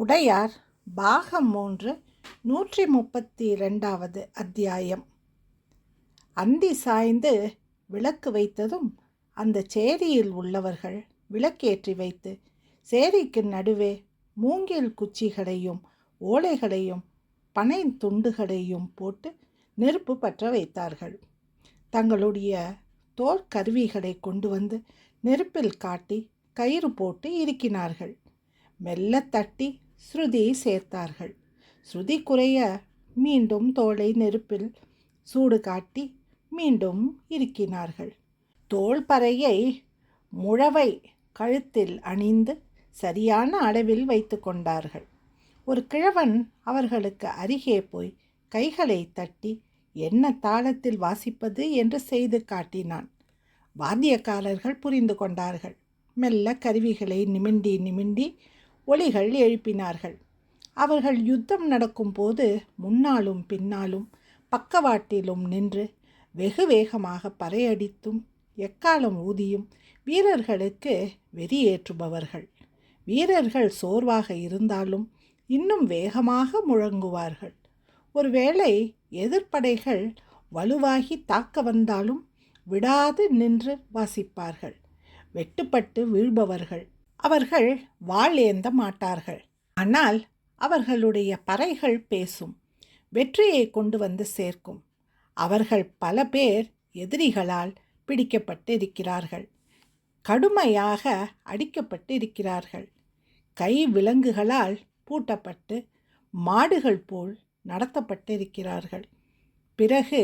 உடையார் பாகம் மூன்று நூற்றி முப்பத்தி ரெண்டாவது அத்தியாயம். அந்தி சாய்ந்து விளக்கு வைத்ததும் அந்த சேரியில் உள்ளவர்கள் விளக்கேற்றி வைத்து சேரிக்கு நடுவே மூங்கில் குச்சிகளையும் ஓலைகளையும் பனை துண்டுகளையும் போட்டு நெருப்பு பற்ற வைத்தார்கள். தங்களுடைய தோற்கருவிகளை கொண்டு வந்து நெருப்பில் காட்டி கயிறு போட்டு இருக்கினார்கள் மெல்ல தட்டி ஸ்ருதி சேர்த்தார்கள். ஸ்ருதி குறைய மீண்டும் தோலை நெருப்பில் சூடு காட்டி மீண்டும் இருக்கினார்கள் தோல் பறையை முழவை கழுத்தில் அணிந்து சரியான அளவில் வைத்து கொண்டார்கள். ஒரு கிழவன் அவர்களுக்கு அருகே போய் கைகளை தட்டி என்ன தாளத்தில் வாசிப்பது? என்று செய்து காட்டினான். வாத்தியக்காரர்கள் புரிந்து கொண்டார்கள். மெல்ல கருவிகளை நிமிண்டி நிமிண்டி ஒலிகள் எழுப்பினார்கள். அவர்கள் யுத்தம் நடக்கும்போது முன்னாலும் பின்னாலும் பக்கவாட்டிலும் நின்று வெகு வேகமாக பறையடித்தும் எக்காலம் ஊதியும் வீரர்களுக்கு வெறியேற்றுபவர்கள். வீரர்கள் சோர்வாக இருந்தாலும் இன்னும் வேகமாக முழங்குவார்கள். ஒருவேளை எதிர்ப்படைகள் வலுவாகி தாக்க வந்தாலும் விடாது நின்று வாசிப்பார்கள். வெட்டுப்பட்டு வீழ்பவர்கள். அவர்கள் வாள் ஏந்த மாட்டார்கள். ஆனால் அவர்களுடைய பறைகள் பேசும் வெற்றியை கொண்டு வந்து சேர்க்கும். அவர்கள் பல பேர் எதிரிகளால் பிடிக்கப்பட்டு இருக்கிறார்கள் கடுமையாக அடிக்கப்பட்டு இருக்கிறார்கள் கை விலங்குகளால் பூட்டப்பட்டு மாடுகள் போல் நடத்தப்பட்டிருக்கிறார்கள். பிறகு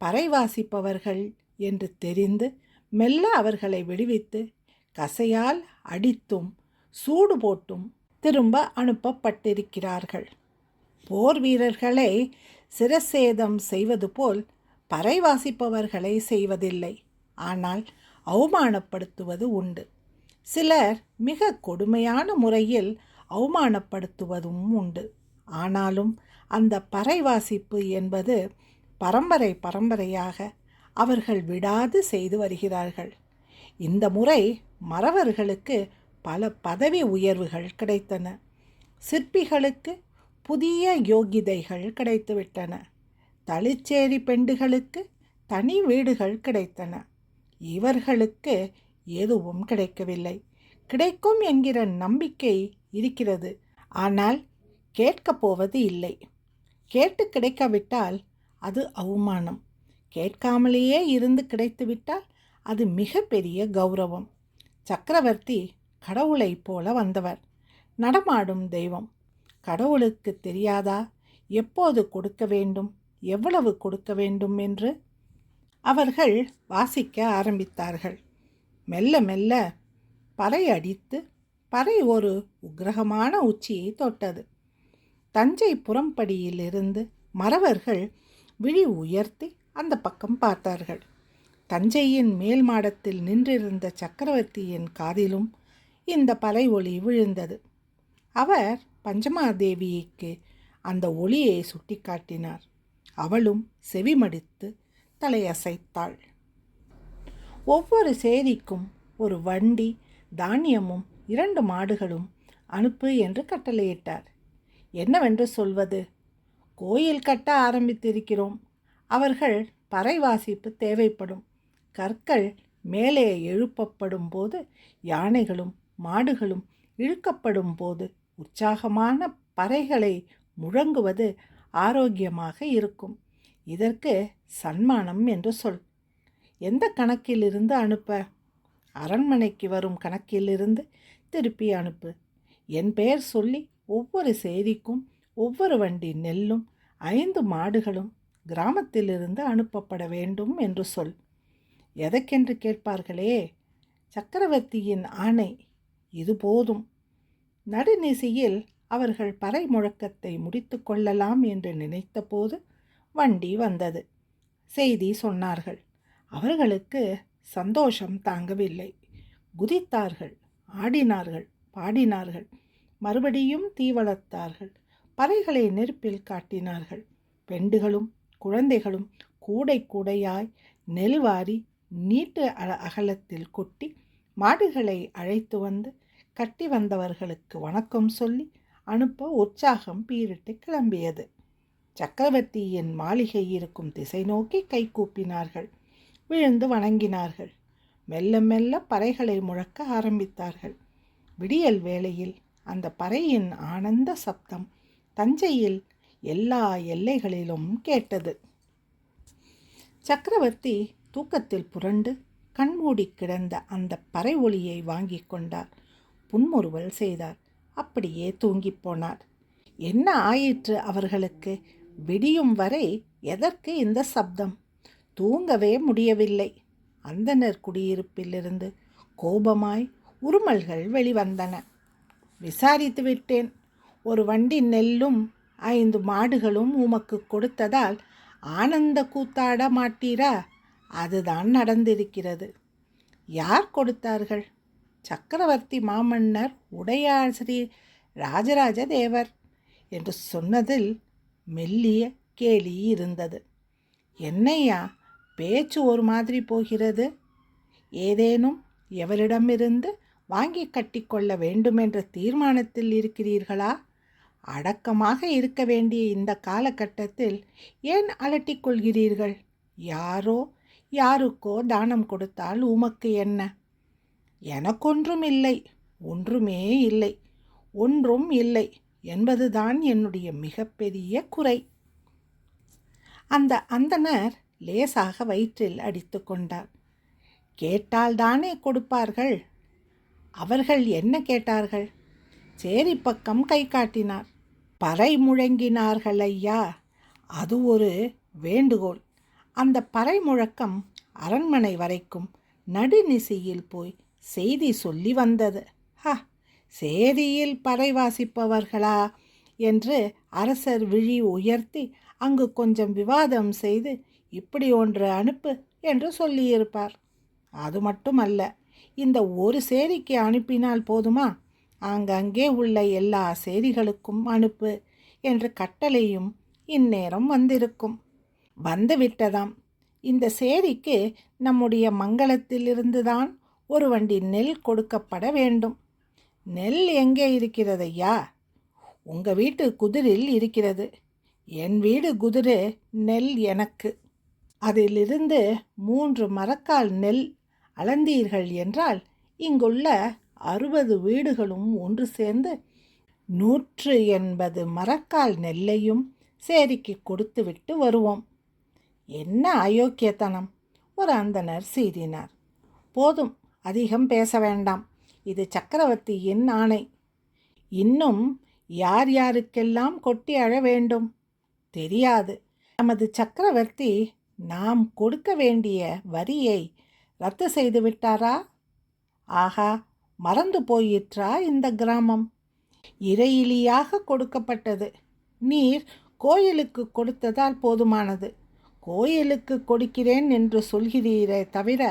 பறை வாசிப்பவர்கள் என்று தெரிந்து மெல்ல அவர்களை விடுவித்து கசையால் அடித்தும் சூடு போட்டும் திரும்ப அனுப்பப்பட்டிருக்கிறார்கள். போர் வீரர்களை சிரசேதம் செய்வது போல் பறை வாசிப்பவர்களை செய்வதில்லை. ஆனால் அவமானப்படுத்துவது உண்டு. சிலர் மிக கொடுமையான முறையில் அவமானப்படுத்துவதும் உண்டு. ஆனாலும் அந்த பறை வாசிப்பு என்பது பரம்பரை பரம்பரையாக அவர்கள் விடாது செய்து வருகிறார்கள். இந்த முறை மறவர்களுக்கு பல பதவி உயர்வுகள் கிடைத்தன. சிற்பிகளுக்கு புதிய யோகிதைகள் கிடைத்துவிட்டன. தளிச்சேரி பெண்டுகளுக்கு தனி வீடுகள் கிடைத்தன. இவர்களுக்கு எதுவும் கிடைக்கவில்லை. கிடைக்கும் என்கிற நம்பிக்கை இருக்கிறது. ஆனால் கேட்கப் போவது இல்லை. கேட்டு கிடைக்காவிட்டால் அது அவமானம். கேட்காமலேயே இருந்து கிடைத்துவிட்டால் அது மிகப்பெரிய கௌரவம். சக்கரவர்த்தி கடவுளைப் போல வந்தவர். நடமாடும் தெய்வம். கடவுளுக்கு தெரியாதா? எப்போது கொடுக்க வேண்டும்? எவ்வளவு கொடுக்க வேண்டும் என்று? அவர்கள் வாசிக்க ஆரம்பித்தார்கள். மெல்ல மெல்ல பறை அடித்து பறை ஒரு உக்கிரகமான உச்சியை தொட்டது. தஞ்சை புறம்படியிலிருந்து மறவர்கள் விழி உயர்த்தி அந்த பக்கம் பார்த்தார்கள். தஞ்சையின் மேல் மாடத்தில் நின்றிருந்த சக்கரவர்த்தியின் காதிலும் இந்த பலை ஒளி விழுந்தது. அவர் பஞ்சமாதேவிக்கு அந்த ஒளியை சுட்டிக்காட்டினார். அவளும் செவிமடித்து தலையசைத்தாள். ஒவ்வொரு சேரிக்கும் ஒரு வண்டி தானியமும் இரண்டு மாடுகளும் அனுப்பு என்று கட்டளையிட்டார். என்னவென்று சொல்வது? கோயில் கட்ட ஆரம்பித்திருக்கிறோம். அவர்கள் பறை வாசிப்பு தேவைப்படும். கற்கள் மேலே எழுப்பப்படும் போது யானைகளும் மாடுகளும் இழுக்கப்படும் போது உற்சாகமான பறைகளை முழங்குவது ஆரோக்கியமாக இருக்கும். இதற்கு சன்மானம் என்று சொல். எந்த கணக்கிலிருந்து அனுப்ப? அரண்மனைக்கு வரும் கணக்கிலிருந்து திருப்பி அனுப்பு. என் பெயர் சொல்லி ஒவ்வொரு செய்திக்கும் ஒவ்வொரு வண்டி நெல்லும் ஐந்து மாடுகளும் கிராமத்திலிருந்து அனுப்பப்பட வேண்டும் என்று சொல். எதற்கென்று கேட்பார்களே? சக்கரவர்த்தியின் ஆணை இது போதும். நடுநிசையில் அவர்கள் பறை முழக்கத்தை முடித்து கொள்ளலாம் என்று நினைத்தபோது வண்டி வந்தது. செய்தி சொன்னார்கள். அவர்களுக்கு சந்தோஷம் தாங்கவில்லை. குதித்தார்கள் ஆடினார்கள் பாடினார்கள். மறுபடியும் தீ வளர்த்தார்கள். பறைகளை நெருப்பில் காட்டினார்கள். பெண்டுகளும் குழந்தைகளும் கூடை கூடையாய் நெல் வாரி நீட்டு அகலத்தில் கொட்டி மாடுகளை அழைத்து வந்து கட்டி வந்தவர்களுக்கு வணக்கம் சொல்லி அனுப்ப உற்சாகம் பீரிட்டு கிளம்பியது. சக்கரவர்த்தியின் மாளிகை இருக்கும் திசை நோக்கி கை கூப்பினார்கள். விழுந்து வணங்கினார்கள். மெல்ல மெல்ல பறைகளை முழக்க ஆரம்பித்தார்கள். விடியல் வேளையில் அந்த பறையின் ஆனந்த சப்தம் தஞ்சையில் எல்லா எல்லைகளிலும் கேட்டது. சக்கரவர்த்தி தூக்கத்தில் புரண்டு கண்மூடி கிடந்த அந்த பறை ஒளியை வாங்கி கொண்டார். புன்முறுவல் செய்தார். அப்படியே தூங்கி போனார். என்ன ஆயிற்று அவர்களுக்கு? விடியும் வரை எதற்கு இந்த சப்தம்? தூங்கவே முடியவில்லை. அந்தனர் குடியிருப்பிலிருந்து கோபமாய் உருமல்கள் வெளிவந்தன. விசாரித்து விட்டேன். ஒரு வண்டி நெல்லும் ஐந்து மாடுகளும் உமக்கு கொடுத்ததால் ஆனந்த கூத்தாட மாட்டீரா? அதுதான் நடந்திருக்கிறது. யார் கொடுத்தார்கள்? சக்கரவர்த்தி மாமன்னர் உடையாசிரி ராஜராஜ தேவர் என்று சொன்னதில் மெல்லிய கேலி இருந்தது. என்னையா? பேச்சு ஒரு மாதிரி போகிறது? ஏதேனும் எவரிடமிருந்து வாங்கி கட்டிக்கொள்ள வேண்டுமென்ற தீர்மானத்தில் இருக்கிறீர்களா? அடக்கமாக இருக்க வேண்டிய இந்த காலகட்டத்தில் ஏன் அலட்டிக்கொள்கிறீர்கள் யாரோ யாருக்கோ தானம் கொடுத்தால் உமக்கு என்ன? எனக்கொன்றும் இல்லை ஒன்றுமே இல்லை ஒன்றும் இல்லை என்பதுதான் என்னுடைய மிகப்பெரிய குறை. அந்த அந்தனர் லேசாக வயிற்றில் அடித்து கொண்டார். கேட்டால்தானே கொடுப்பார்கள்? அவர்கள் என்ன கேட்டார்கள்? சேரி பக்கம் கை காட்டினார். பறை முழங்கினார்கள் ஐயா அது ஒரு வேண்டுகோள். அந்த பறை முழக்கம் அரண்மனை வரைக்கும் நடுநிசையில் போய் செய்தி சொல்லி வந்தது. ஹ சேரியில் பறை வாசிப்பவர்களா? என்று அரசர் விழி உயர்த்தி அங்கு கொஞ்சம் விவாதம் செய்து இப்படி ஒன்று அனுப்பு என்று சொல்லியிருப்பார். அது மட்டுமல்ல இந்த ஒரு சேரிக்கு அனுப்பினால் போதுமா? ஆங்கங்கே உள்ள எல்லா சேரிகளுக்கும் அனுப்பு என்று கட்டளையும் இந்நேரம் வந்திருக்கும். வந்துவிட்டதாம். இந்த சேரிக்கு நம்முடைய மங்களத்திலிருந்துதான் ஒரு வண்டி நெல் கொடுக்கப்பட வேண்டும். நெல் எங்கே இருக்கிறதையா? உங்கள் வீட்டு குதிரில் இருக்கிறது. என் வீடு குதிரை நெல் எனக்கு. அதிலிருந்து மூன்று மரக்கால் நெல் அளந்தீர்கள் என்றால் இங்குள்ள அறுபது வீடுகளும் ஒன்று சேர்ந்து நூற்று எண்பது மரக்கால் நெல்லையும் சேரிக்கு கொடுத்துவிட்டு வருவோம். என்ன அயோக்கியத்தனம்? ஒரு அந்தனர் சீறினார். போதும் அதிகம் பேச வேண்டாம். இது சக்கரவர்த்தியின் ஆணை. இன்னும் யார் யாருக்கெல்லாம் கொட்டி அழ வேண்டும்? தெரியாது. நமது சக்கரவர்த்தி நாம் கொடுக்க வேண்டிய வரியை ரத்து செய்து விட்டாரா? ஆகா மறந்து போயிற்றா இந்த கிராமம்? இறையிலியாக கொடுக்கப்பட்டது. நீர் கோயிலுக்கு கொடுத்ததால் போதுமானது. கோயிலுக்கு கொடுக்கிறேன் என்று சொல்கிறீரே தவிர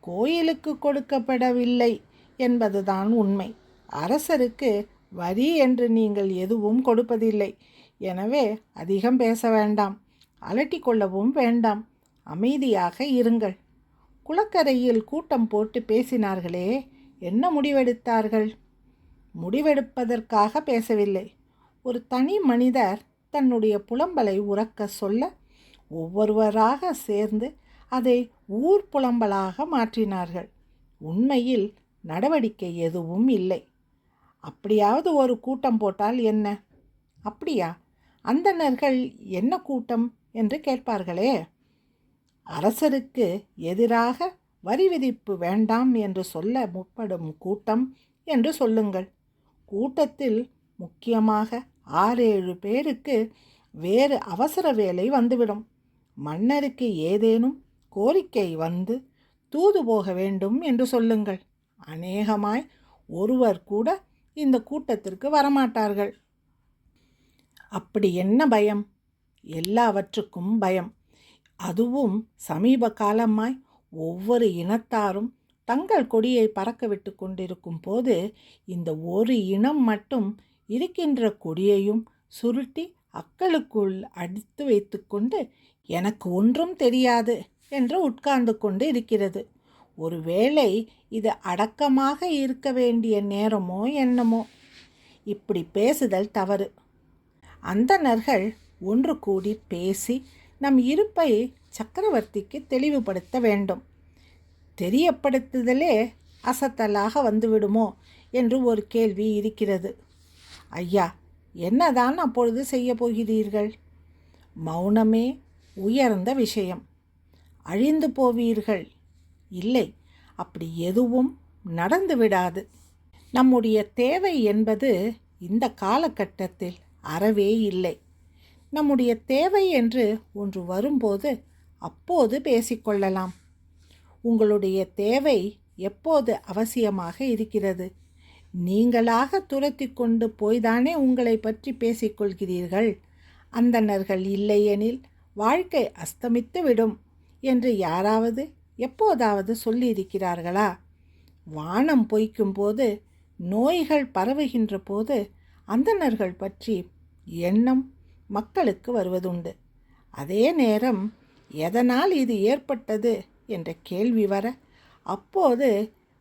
கோயிலுக்கு கொடுக்கப்படவில்லை என்பதுதான் உண்மை. அரசருக்கு வரி என்று நீங்கள் எதுவும் கொடுப்பதில்லை. எனவே அதிகம் பேச வேண்டாம். அலட்டிக்கொள்ளவும் வேண்டாம். அமைதியாக இருங்கள். குளக்கரையில் கூட்டம் போட்டு பேசினார்களே என்ன முடிவெடுத்தார்கள்? முடிவெடுப்பதற்காக பேசவில்லை. ஒரு தனி மனிதர் தன்னுடைய புலம்பலை உறக்க சொல்ல ஒவ்வொருவராக சேர்ந்து அதை ஊர் புலம்பலாக மாற்றினார்கள். உண்மையில் நடவடிக்கை எதுவும் இல்லை. அப்படியாவது ஒரு கூட்டம் போட்டால் என்ன? அப்படியா? அந்தணர்கள் என்ன கூட்டம் என்று கேட்பார்களே? அரசருக்கு எதிராக வரி விதிப்பு வேண்டாம் என்று சொல்ல முற்படும் கூட்டம் என்று சொல்லுங்கள். கூட்டத்தில் முக்கியமாக ஆறேழு பேருக்கு வேறு அவசர வேலை வந்துவிடும். மன்னருக்கு ஏதேனும் கோரிக்கை வந்து தூது போக வேண்டும் என்று சொல்லுங்கள். அநேகமாய் ஒருவர் கூட இந்த கூட்டத்திற்கு வரமாட்டார்கள். அப்படி என்ன பயம்? எல்லாவற்றுக்கும் பயம். அதுவும் சமீப காலமாய் ஒவ்வொரு இனத்தாரும் தங்கள் கொடியை பறக்கவிட்டு கொண்டிருக்கும் போது இந்த ஒரு இனம் மட்டும் இருக்கின்ற கொடியையும் சுருட்டி அக்களுக்குள் அடித்து வைத்துக்கொண்டு எனக்கு ஒன்றும் தெரியாது என்று உட்கார்ந்து கொண்டு இருக்கிறது ஒருவேளை இது அடக்கமாக இருக்க வேண்டிய நேரமோ என்னமோ. இப்படி பேசுதல் தவறு. அந்தணர்கள் ஒன்று கூடி பேசி நம் இருப்பை சக்கரவர்த்திக்கு தெளிவுபடுத்த வேண்டும். தெரியப்படுத்துதலே அசத்தலாக வந்துவிடுமோ என்று ஒரு கேள்வி இருக்கிறது. ஐயா என்னதான் அப்பொழுது செய்ய போகிறீர்கள்? மௌனமே உயர்ந்த விஷயம். அழிந்து போவீர்கள். இல்லை அப்படி எதுவும் நடந்து விடாது. நம்முடைய தேவை என்பது இந்த காலகட்டத்தில் அறவே இல்லை. நம்முடைய தேவை என்று ஒன்று வரும்போது அப்போது பேசிக்கொள்ளலாம் உங்களுடைய தேவை எப்போது அவசியமாக இருக்கிறது? நீங்களாக துரத்தி கொண்டு போய்தானே உங்களை பற்றி பேசிக்கொள்கிறீர்கள் அந்தணர்கள் இல்லையெனில் வாழ்க்கை அஸ்தமித்து விடும் என்று யாராவது எப்போதாவது சொல்லியிருக்கிறார்களா? வானம் பொய்க்கும் போது நோய்கள் பரவுகின்ற போது அந்தணர்கள் பற்றி எண்ணம் மக்களுக்கு வருவதுண்டு. அதே நேரம் எதனால் இது ஏற்பட்டது என்ற கேள்வி வர அப்போது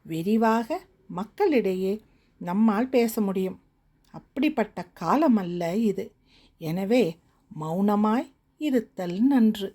விரிவாக மக்களிடையே நம்மால் பேச முடியும். அப்படிப்பட்ட காலம் அல்ல இது. எனவே மௌனமாய் இருத்தல் நன்று.